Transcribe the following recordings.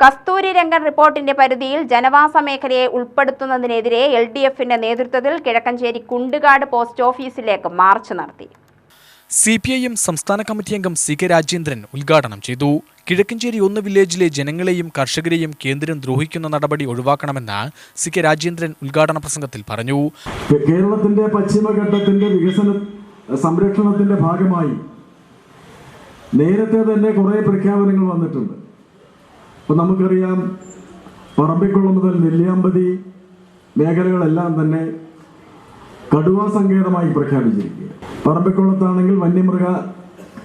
കസ്തൂരി രംഗൻ റിപ്പോർട്ടിന്റെ പരിധിയിൽ ജനവാസ മേഖലയെ ഉൾപ്പെടുത്തുന്നതിനെതിരെ എൽ ഡി എഫിന്റെ നേതൃത്വത്തിൽ കിഴക്കഞ്ചേരി കുണ്ടുകാട് പോസ്റ്റ് ഓഫീസിലേക്ക് മാർച്ച് നടത്തി. സി പി ഐ എം സംസ്ഥാന കമ്മിറ്റി അംഗം സി കെ രാജേന്ദ്രൻ ഉദ്ഘാടനം ചെയ്തു. കിഴക്കഞ്ചേരി ഒന്ന് വില്ലേജിലെ ജനങ്ങളെയും കർഷകരെയും കേന്ദ്രം ദ്രോഹിക്കുന്ന നടപടി ഒഴിവാക്കണമെന്ന് സി കെ രാജേന്ദ്രൻ ഉദ്ഘാടന പ്രസംഗത്തിൽ പറഞ്ഞു. കേരളത്തിന്റെ പശ്ചിമഘട്ടത്തിന്റെ വികസന സംരക്ഷണത്തിന്റെ ഭാഗമായി നേരത്തെ തന്നെ കുറെ പ്രഖ്യാപനങ്ങൾ വന്നിട്ടുണ്ട്. ഇപ്പൊ നമുക്കറിയാം പറമ്പിക്കുളം മുതൽ നെല്ലിയാമ്പതി മേഖലകളെല്ലാം തന്നെ കടുവാ സങ്കേതമായി പ്രഖ്യാപിച്ചിരിക്കുക പറമ്പിക്കുളത്താണെങ്കിൽ വന്യമൃഗ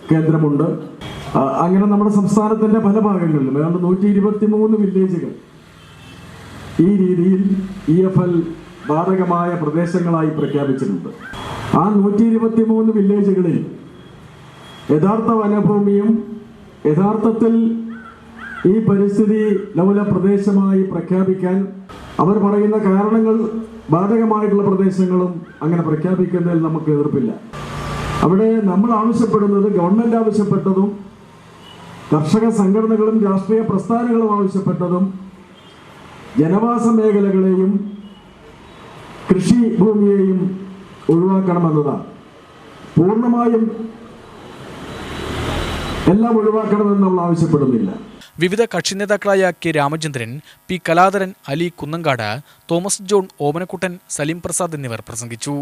കേന്ദ്രമുണ്ട്. അങ്ങനെ നമ്മുടെ സംസ്ഥാനത്തിന്റെ പല ഭാഗങ്ങളിലും ഏതാണ്ട് നൂറ്റി ഇരുപത്തി മൂന്ന് വില്ലേജുകൾ ഈ രീതിയിൽ ഇ എഫ് എൽ ബാധകമായ പ്രദേശങ്ങളായി പ്രഖ്യാപിച്ചിട്ടുണ്ട്. ആ നൂറ്റി ഇരുപത്തി മൂന്ന് വില്ലേജുകളിൽ യഥാർത്ഥ വനഭൂമിയും യഥാർത്ഥത്തിൽ ഈ പരിസ്ഥിതി ലോല പ്രദേശമായി പ്രഖ്യാപിക്കാൻ അവർ പറയുന്ന കാരണങ്ങൾ ബാധകമായിട്ടുള്ള പ്രദേശങ്ങളും അങ്ങനെ പ്രഖ്യാപിക്കുന്നതിൽ നമുക്ക് എതിർപ്പില്ല. അവിടെ നമ്മൾ ആവശ്യപ്പെടുന്നത് ഗവൺമെന്റ് ആവശ്യപ്പെട്ടതും കർഷക സംഘടനകളും രാഷ്ട്രീയ പ്രസ്ഥാനങ്ങളും ആവശ്യപ്പെട്ടതും ജനവാസ മേഖലകളെയും കൃഷി ഭൂമിയെയും ഒഴിവാക്കണമെന്നതാണ്. പൂർണമായും എല്ലാം ഒഴിവാക്കണമെന്ന് നമ്മൾ ആവശ്യപ്പെടുന്നില്ല. വിവിധ കക്ഷി നേതാക്കളായ K Ramachandran P Kaladharan Ali Kunnankad Thomas John Omanakuttan Salim Prasad എന്നിവർ പ്രസംഗിച്ചു.